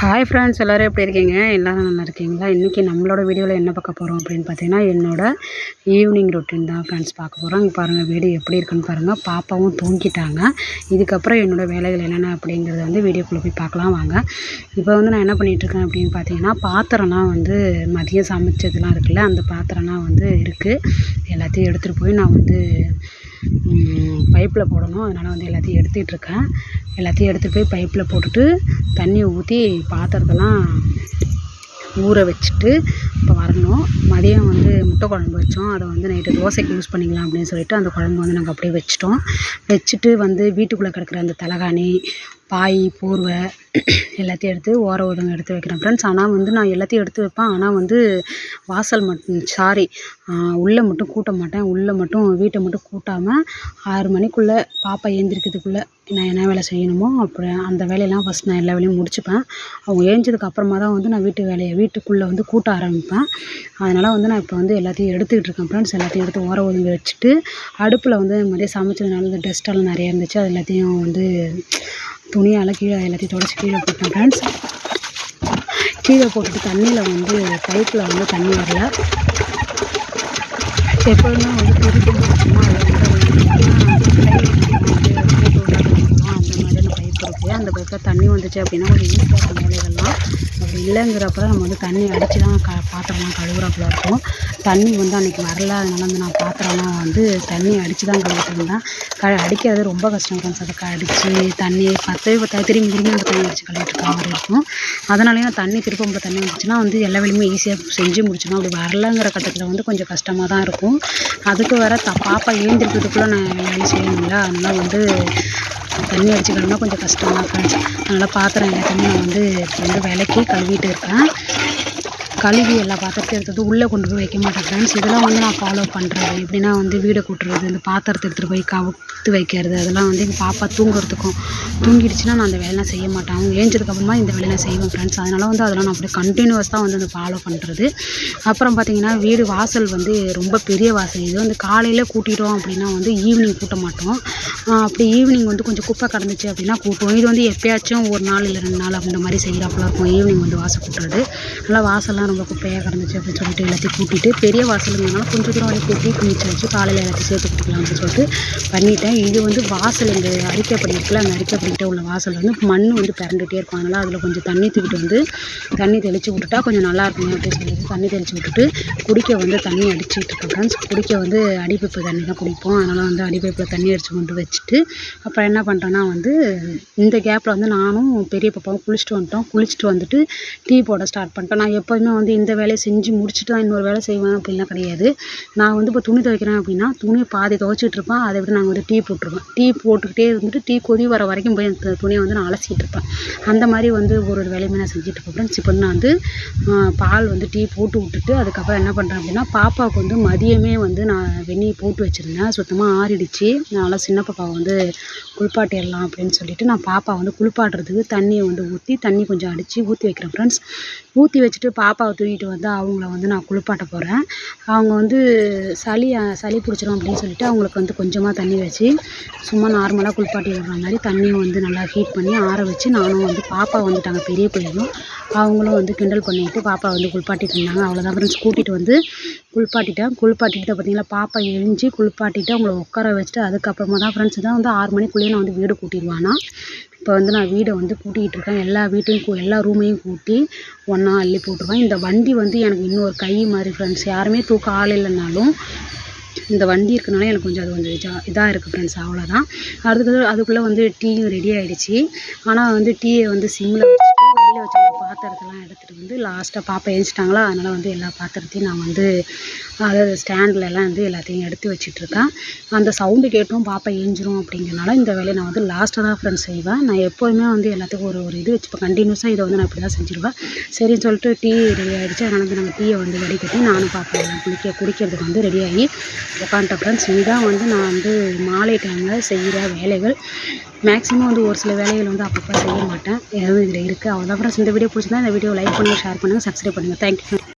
Hi friends எல்லோரும் எப்படி இருக்கீங்க? எல்லோரும் நல்லா இருக்கீங்களா? இன்றைக்கி நம்மளோட வீடியோவில் என்ன பார்க்க போகிறோம் அப்படின்னு பார்த்தீங்கன்னா என்னோடய ஈவினிங் ரொட்டீன் தான் ஃப்ரெண்ட்ஸ் பார்க்க போகிறோம் இங்கே பாருங்கள் வீடு எப்படி இருக்குன்னு பாருங்கள் பாப்பாவும் தூங்கிட்டாங்க. இதுக்கப்புறம் என்னோடய வேலைகள் என்னென்ன அப்படிங்கிறத வந்து வீடியோக்குள்ளே போய் பார்க்கலாம் வாங்க. இப்போ வந்து நான் என்ன பண்ணிகிட்ருக்கேன் அப்படின்னு பார்த்தீங்கன்னா பாத்திரம்லாம் வந்து மதியம் சமைச்சதுலாம் இருக்குல்ல அந்த பாத்திரம்லாம் வந்து இருக்குது எல்லாத்தையும் எடுத்துகிட்டு போய் நான் வந்து பைப்பில் போடணும். அதனால் வந்து எல்லாத்தையும் எடுத்துகிட்ருக்கேன் எல்லாத்தையும் எடுத்துகிட்டு போய் பைப்பில் போட்டுட்டு தண்ணியை ஊற்றி பாத்திரத்தெல்லாம் ஊற வச்சுட்டு இப்போ வரணும். மதியம் வந்து முட்டை குழம்பு வச்சோம். அதை வந்து நைட்டு தோசைக்கு யூஸ் பண்ணிக்கலாம் அப்படின்னு சொல்லிட்டு அந்த குழம்பு வந்து நாங்கள் அப்படியே வச்சுட்டோம். வச்சுட்டு வந்து வீட்டுக்குள்ளே கிடக்குற அந்த தலைகாணி பாய் போர்வை எல்லாத்தையும் எடுத்து ஓர ஒதுங்க எடுத்து வைக்கிறேன். ஃப்ரெண்ட்ஸ் ஆனால் வந்து நான் எல்லாத்தையும் எடுத்து வைப்பேன். ஆனால் வந்து வாசல் மட்டும் சாரி உள்ளே மட்டும் கூட்ட மாட்டேன். உள்ளே மட்டும் வீட்டை மட்டும் கூட்டாமல் ஆறு மணிக்குள்ளே பாப்பா எழுந்திரிக்கிறதுக்குள்ளே நான் என்ன வேலை செய்யணுமோ அப்படி அந்த வேலையெல்லாம் ஃபஸ்ட் நான் எல்லா வேலையும் முடிச்சுப்பேன். அவங்க ஏஞ்சதுக்கு அப்புறமா தான் வந்து நான் வீட்டு வேலையை வீட்டுக்குள்ளே வந்து கூட்ட ஆரம்பிப்பேன். அதனால் வந்து நான் இப்போ வந்து எல்லாத்தையும் எடுத்துக்கிட்டு இருக்கேன் ஃப்ரெண்ட்ஸ் எல்லாத்தையும் எடுத்து ஓர ஒதுங்கி வச்சுட்டு அடுப்பில் வந்து மதியம் சமைச்சதுனால இந்த டஸ்ட்டெல்லாம் நிறைய இருந்துச்சு. அது எல்லாத்தையும் வந்து துணியால் கீழே எல்லாத்தையும் துடச்சி கீழே போட்டேன் ஃப்ரெண்ட்ஸ் கீழே போட்டுட்டு தண்ணியில் வந்து பைப்பில் வந்து தண்ணி வரல. எப்போதுமே வந்து திருப்பி சும்மா இருக்குது அந்த பக்கம் தண்ணி வந்துச்சு அப்படின்னா ஒரு ஈஸியாக இருக்கும் வேலைகள்லாம். அப்படி இல்லைங்கிறப்ப நம்ம வந்து தண்ணி அடித்து தான் க பாத்திரம்லாம் கழுவுறாப்புல இருக்கும். தண்ணி வந்து அன்றைக்கி வரல அதனால வந்து நான் பாத்திரம்லாம் வந்து தண்ணி அடித்து தான் கழுவிட்டு இருந்தேன் க அடிக்கிறது ரொம்ப கஷ்டம் ஃப்ரெண்ட்ஸ். அதுக்கு அடித்து தண்ணி பற்றவே பத்தா திரும்பி திரும்பி அந்த தண்ணி அடித்து கழுவிட்டு இருக்க மாதிரி இருக்கும். அதனாலேயே நான் தண்ணி திருப்பம்புல தண்ணி வந்துச்சுன்னா வந்து எல்லா வேலையுமே ஈஸியாக செஞ்சு முடிச்சிடும் அப்படி வரலங்கிற கட்டத்தில் வந்து கொஞ்சம் கஷ்டமாக தான் இருக்கும். அதுக்கு வர த பாப்பா ஏந்திருக்கிறதுக்குள்ளே நான் வேலை செய்யணுங்களா அதனால் வந்து தண்ணி அடித்து கொஞ்சம் கஷ்டம் தான் ஃப்ரெண்ட்ஸ் அதனால் பாத்திரம் எல்லாத்தையுமே நான் வந்து இப்போ வந்து விளக்கி கழுவிட்டு இருக்கேன். கழுவி எல்லா பாத்திரத்தையும் எடுத்து உள்ளே கொண்டு போய் வைக்க மாட்டேன் ஃப்ரெண்ட்ஸ் இதெல்லாம் வந்து நான் ஃபாலோ பண்ணுறது எப்படின்னா வந்து வீடை கூட்டுறது இந்த பாத்திரத்தை எடுத்துகிட்டு போய் கவுத்து வைக்கிறது. அதெல்லாம் வந்து எங்கள் பாப்பா தூங்குறதுக்கும் தூங்கிடுச்சுன்னா நான் அந்த வேலைலாம் செய்ய மாட்டேன். அவங்க ஏஞ்சதுக்கப்புறமா இந்த வேலையை நான் செய்வேன் ஃப்ரெண்ட்ஸ் அதனால் வந்து அதெல்லாம் நான் அப்படியே கண்டினியூஸாக வந்து அந்த ஃபாலோ பண்ணுறது அப்புறம் பார்த்திங்கன்னா வீடு வாசல் வந்து ரொம்ப பெரிய வாசல். இது வந்து காலையில் கூட்டிட்டோம் அப்படின்னா வந்து ஈவினிங் கூட்ட மாட்டோம். அப்படி ஈவினிங் வந்து கொஞ்சம் குப்பை கிடந்துச்சு அப்படின்னா கூட்டுவோம். இது வந்து எப்போயாச்சும் ஒரு நாள் இல்லை ரெண்டு நாள் அப்படின்ற மாதிரி செய்கிறாப்புல இருக்கும். ஈவினிங் வந்து வாசல் கூட்டுறது. நல்லா வாசல்லாம் ரொம்ப குப்பையாக கிடந்துச்சு அப்படின்னு சொல்லிட்டு எல்லாத்தையும் கூட்டிட்டு பெரிய வாசலுங்கிறனால கொஞ்சம் தூரம் வரைக்கும் கூட்டி குளிச்சு வச்சு காலையில் எல்லாத்தையும் சேர்த்து கொடுக்கலாம் அப்படின்னு சொல்லிட்டு பண்ணிட்டேன். இது வந்து வாசல் இந்த அரிக்கப்படி இருக்குல்ல அந்த அரிக்கப்படிக்கிட்ட உள்ள வாசல் வந்து மண் வந்து பிறண்டுகிட்டே இருக்கும். அதனால் அதில் கொஞ்சம் தண்ணி தூக்கிட்டு வந்து தண்ணி தெளித்து விட்டுட்டா கொஞ்சம் நல்லா இருக்கும் அப்படின்னு சொல்லிட்டு தண்ணி தெளித்து விட்டுட்டு குடிக்க வந்து தண்ணி அடிச்சுட்டு இருக்கேன் ஃப்ரெண்ட்ஸ் குடிக்க வந்து அடிப்பைப்பு தண்ணி தான் குடிப்போம். அதனால் வந்து அடிப்பைப்பில் தண்ணி அடித்து கொண்டு வச்சுட்டு அப்புறம் என்ன பண்ணுறேன்னா வந்து இந்த கேப்பில் வந்து நானும் பெரிய பாப்பாவும் குளிச்சுட்டு வந்துட்டோம். குளிச்சுட்டு வந்துட்டு டீ போட ஸ்டார்ட் பண்ணிட்டோம். நான் எப்போதுமே வந்து வந்து இந்த வேலையை செஞ்சு முடிச்சுட்டு தான் இன்னொரு வேலை செய்வேன் அப்படின்லாம் கிடையாது. நான் வந்து இப்போ துணி துவைக்கிறேன் அப்படின்னா துணியை பாதி துவைச்சிட்டு இருப்பேன். அதை விட நாங்கள் வந்து டீ போட்டுருவேன். டீ போட்டுக்கிட்டே இருந்துட்டு டீ கொதி வர வரைக்கும் போய் அந்த துணியை வந்து நான் அலசிக்கிட்டு இருப்பேன். அந்த மாதிரி வந்து ஒரு ஒரு வேலையுமே நான் செஞ்சுட்டு இருப்பேன் ஃப்ரெண்ட்ஸ் இப்போ நான் வந்து பால் வந்து டீ போட்டு விட்டுட்டு அதுக்கப்புறம் என்ன பண்ணுறேன் அப்படின்னா பாப்பாவுக்கு வந்து மதியமே வந்து நான் வெந்நீர் போட்டு வச்சுருந்தேன். சுத்தமாக ஆறிடுச்சு. அதனால் சின்ன பாப்பாவை வந்து குளிப்பாட்டிடலாம் அப்படின்னு சொல்லிட்டு நான் பாப்பா வந்து குளிப்பாட்டுறதுக்கு தண்ணியை வந்து ஊற்றி தண்ணி கொஞ்சம் அடித்து ஊற்றி வைக்கிறேன் ஃப்ரெண்ட்ஸ் ஊற்றி வச்சுட்டு பாப்பா தூக்கிட்டு வந்து அவங்கள வந்து நான் குளிப்பாட்ட போகிறேன் அவங்க வந்து சளி சளி பிடிச்சிரும் அப்படின்னு சொல்லிட்டு அவங்களுக்கு வந்து கொஞ்சமாக தண்ணி வச்சு சும்மா நார்மலாக குளிப்பாட்டி விடுற மாதிரி தண்ணியை வந்து நல்லா ஹீட் பண்ணி ஆற வச்சு நானும் வந்து பாப்பா வந்துட்டாங்க பெரிய பிள்ளைகளும். அவங்களும் வந்து கிண்டல் பண்ணிட்டு பாப்பா வந்து குளிப்பாட்டிட்டு இருந்தாங்க. அவ்வளோதான் ஃப்ரெண்ட்ஸ் கூட்டிகிட்டு வந்து குளிப்பாட்டிட்டேன். குளிப்பாட்டிட்டு பார்த்தீங்களா பாப்பா எழுஞ்சி குளிப்பாட்டிட்டு அவங்கள உட்கார வச்சுட்டு அதுக்கப்புறமா தான் ஃப்ரெண்ட்ஸ் தான் வந்து ஆறு மணிக்குள்ளேயே நான் வந்து வீடு கூட்டிடுவானா. இப்போ வந்து நான் வீடை வந்து கூட்டிகிட்டு இருக்கேன் எல்லா வீட்டையும் எல்லா ரூமையும் கூட்டி ஒன்றா அள்ளி போட்டுருவேன். இந்த வண்டி வந்து எனக்கு இன்னொரு கை மாதிரி ஃப்ரெண்ட்ஸ் யாருமே தூக்க ஆள் இல்லைனாலும் இந்த வண்டி இருக்கனால எனக்கு கொஞ்சம் அது கொஞ்சம் இதாக இதாக இருக்குது ஃப்ரெண்ட்ஸ் அவ்வளோதான் அடுத்தது அதுக்குள்ளே வந்து டீயும் ரெடி ஆகிடுச்சி ஆனால் வந்து டீயை வந்து சிம்மில் பாத்திரத்தெல்லாம் எடுத்துகிட்டு வந்து லாஸ்ட்டாக பாப்பா ஏஞ்சிட்டாங்களா? அதனால் வந்து எல்லா பாத்திரத்தையும் நான் வந்து அதாவது ஸ்டாண்ட்லலாம் வந்து எல்லாத்தையும் எடுத்து வச்சிட்ருக்கேன் அந்த சவுண்டு கேட்டும் பாப்பா ஏஞ்சிரும் அப்படிங்கிறனால இந்த வேலையை நான் வந்து லாஸ்ட்டாக தான் ஃப்ரெண்ட்ஸ் செய்வேன். நான் எப்போதுமே வந்து எல்லாத்துக்கும் ஒரு ஒரு இது வச்சுப்பேன். கண்டினியூஸாக இதை வந்து நான் இப்படி தான் செஞ்சுருவேன். சரின்னு சொல்லிட்டு டீ ரெடி ஆகிடுச்சு அதனால் வந்து நாங்கள் டீயை வந்து வடிகட்டி நானும் பாப்பா குளிக்க குடிக்கிறதுக்கு வந்து ரெடி ஆகி உட்காந்துட்டேன் ஃப்ரெண்ட்ஸ் இதுதான் வந்து நான் வந்து மாலை டைமில் செய்கிற வேலைகள். மேக்ஸிமம் வந்து ஒரு சில வேலைகள் வந்து அப்பப்போ செய்ய மாட்டேன். எதுவும் இதில் இருக்குது அவ்வளோ ஃப்ரெண்ட்ஸ் இந்த வீடியோ பிடிச்சிருந்தா இந்த வீடியோ லைக் பண்ணுங்கள் ஷேர் பண்ணுங்கள் சப்ஸ்கிரைப் பண்ணுங்கள் தேங்க்யூ